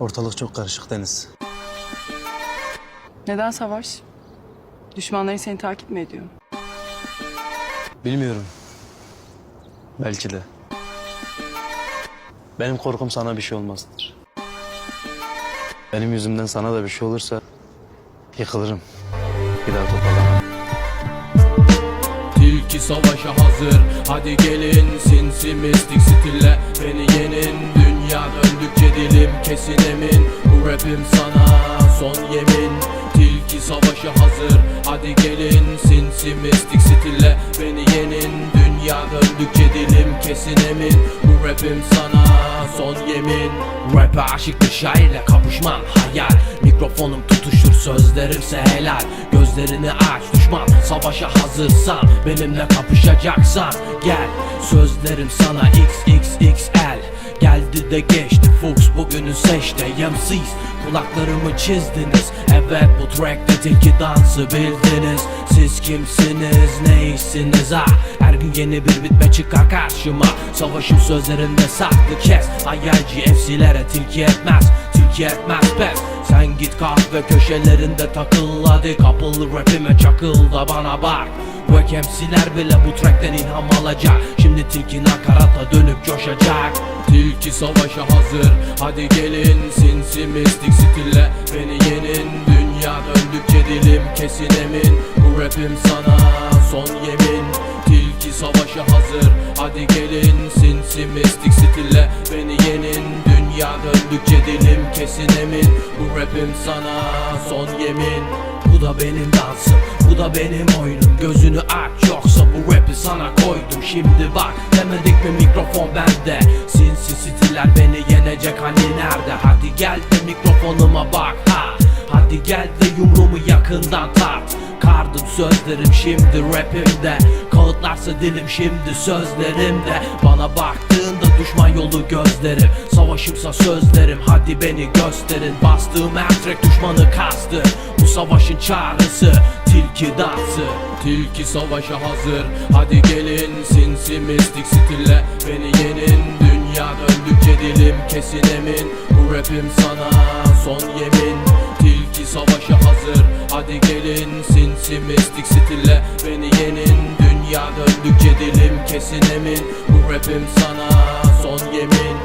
Ortalık çok karışık Deniz. Neden savaş? Düşmanların seni takip mi ediyor? Bilmiyorum. Belki de. Benim korkum sana bir şey olmasıdır. Benim yüzümden sana da bir şey olursa yıkılırım. Bir daha toparlanamam. Tilki savaşa hazır Hadi gelin sinsi mistik stille Beni yenin Dünya dilim kesin emin. Bu rapim sana son yemin. Tilki savaşa hazır Hadi gelin. Sinsi mistik stille Beni yenin. Dünya döndükçe dilim kesin emin. Bu rapim sana son yemin. Rap'e aşıktır şairle kapışmam hayal. Mikrofonum tutuşur sözlerimse helal. Gözlerini aç düşman. Savaşa hazırsan Benimle kapışacaksan gel. Sözlerim sana XXXL Geldi de geçti. Fuchs bugünü seçti. MC's Kulaklarımı çizdiniz. Evet bu trackte tilki dansı bildiniz. Siz kimsiniz? Neysiniz? Ha Her gün yeni bir bitme çıkar karşıma. Savaşım sözlerimde saklı kes. Hayalci FC'lere tilki etmez. Tilki etmez pes Sen git kahve köşelerinde takıl hadi. Kapıl rapime çakıl da bana bak bu MC'ler bile bu trackten ilham alacak. Şimdi tilki nakarata dönüp coşacak. Tilki savaşa hazır. Hadi gelin sinsi mistik stille. Beni yenin Dünya döndükçe dilim kesin emin. Bu rapim sana son yemin. Tilki savaşa hazır. Hadi gelin sinsi mistik stille. Beni yenin Dünya döndükçe dilim kesin emin. Bu rapim sana son yemin Bu da benim dansım Bu da benim oyunum. Gözünü aç yoksa bu rapi sana koydum. Şimdi bak demedik mi mikrofon bende? Sinsi stiller beni yenecek hani nerede? Hadi gel de mikrofonuma bak ha. Hadi gel de yumruğumu yakından tart. Kardım sözlerim şimdi rapimde. Kağıtlarsa dilim şimdi sözlerimde. Bana baktığında düşman yolu gözlerim Savaşımsa sözlerim hadi beni gösterin. Bastığım her track düşmanı kastı. Bu savaşın çağrısı tilki dansı Tilki savaşa hazır. Hadi gelin Sinsi mistik stille. Beni yenin Dünya döndükçe dilim kesin emin. Bu rapim sana son yemin. Tilki savaşa hazır. Hadi gelin sinsi mistik stille. Beni yenin Dünya döndükçe dilim kesin emin rapim sana son yemin